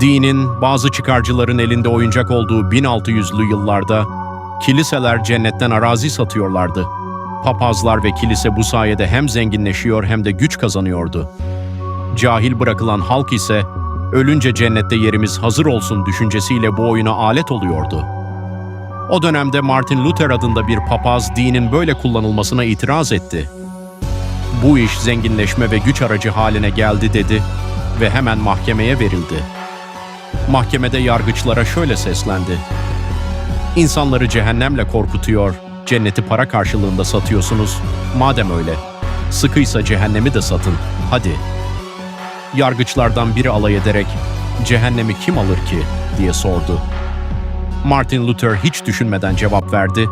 Dinin bazı çıkarcıların elinde oyuncak olduğu 1600'lü yıllarda kiliseler cennetten arazi satıyorlardı. Papazlar ve kilise bu sayede hem zenginleşiyor hem de güç kazanıyordu. Cahil bırakılan halk ise ölünce cennette yerimiz hazır olsun düşüncesiyle bu oyuna alet oluyordu. O dönemde Martin Luther adında bir papaz dinin böyle kullanılmasına itiraz etti. Bu iş zenginleşme ve güç aracı haline geldi dedi ve hemen mahkemeye verildi. Mahkemede yargıçlara şöyle seslendi. İnsanları cehennemle korkutuyor, cenneti para karşılığında satıyorsunuz. Madem öyle, sıkıysa cehennemi de satın, hadi. Yargıçlardan biri alay ederek, cehennemi kim alır ki diye sordu. Martin Luther hiç düşünmeden cevap verdi.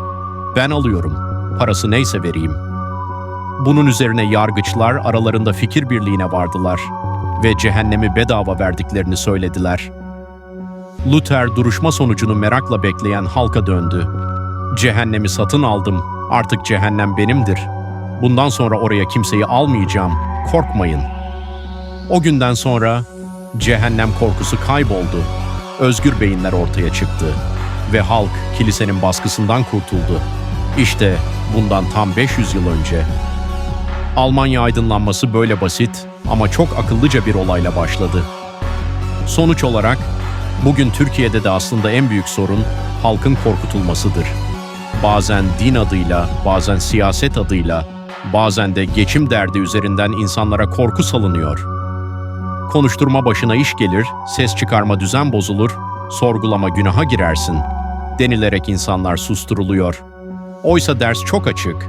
Ben alıyorum. Parası neyse vereyim. Bunun üzerine yargıçlar aralarında fikir birliğine vardılar ve cehennemi bedava verdiklerini söylediler. Luther duruşma sonucunu merakla bekleyen halka döndü. Cehennemi satın aldım. Artık cehennem benimdir. Bundan sonra oraya kimseyi almayacağım. Korkmayın. O günden sonra cehennem korkusu kayboldu. Özgür beyinler ortaya çıktı ve halk kilisenin baskısından kurtuldu. İşte bundan tam 500 yıl önce. Almanya aydınlanması böyle basit ama çok akıllıca bir olayla başladı. Sonuç olarak bugün Türkiye'de de aslında en büyük sorun halkın korkutulmasıdır. Bazen din adıyla, bazen siyaset adıyla, bazen de geçim derdi üzerinden insanlara korku salınıyor. Konuşturma başına iş gelir, ses çıkarma düzen bozulur, sorgulama günaha girersin denilerek insanlar susturuluyor. Oysa ders çok açık.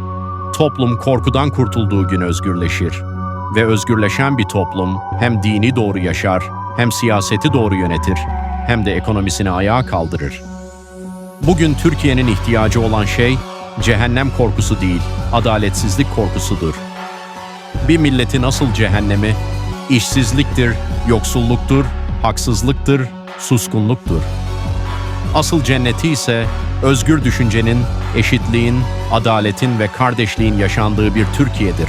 Toplum korkudan kurtulduğu gün özgürleşir. Ve özgürleşen bir toplum hem dini doğru yaşar, hem siyaseti doğru yönetir, hem de ekonomisini ayağa kaldırır. Bugün Türkiye'nin ihtiyacı olan şey cehennem korkusu değil, adaletsizlik korkusudur. Bir milletin asıl cehennemi işsizliktir, yoksulluktur, haksızlıktır, suskunluktur. Asıl cenneti ise özgür düşüncenin, eşitliğin, adaletin ve kardeşliğin yaşandığı bir Türkiye'dir.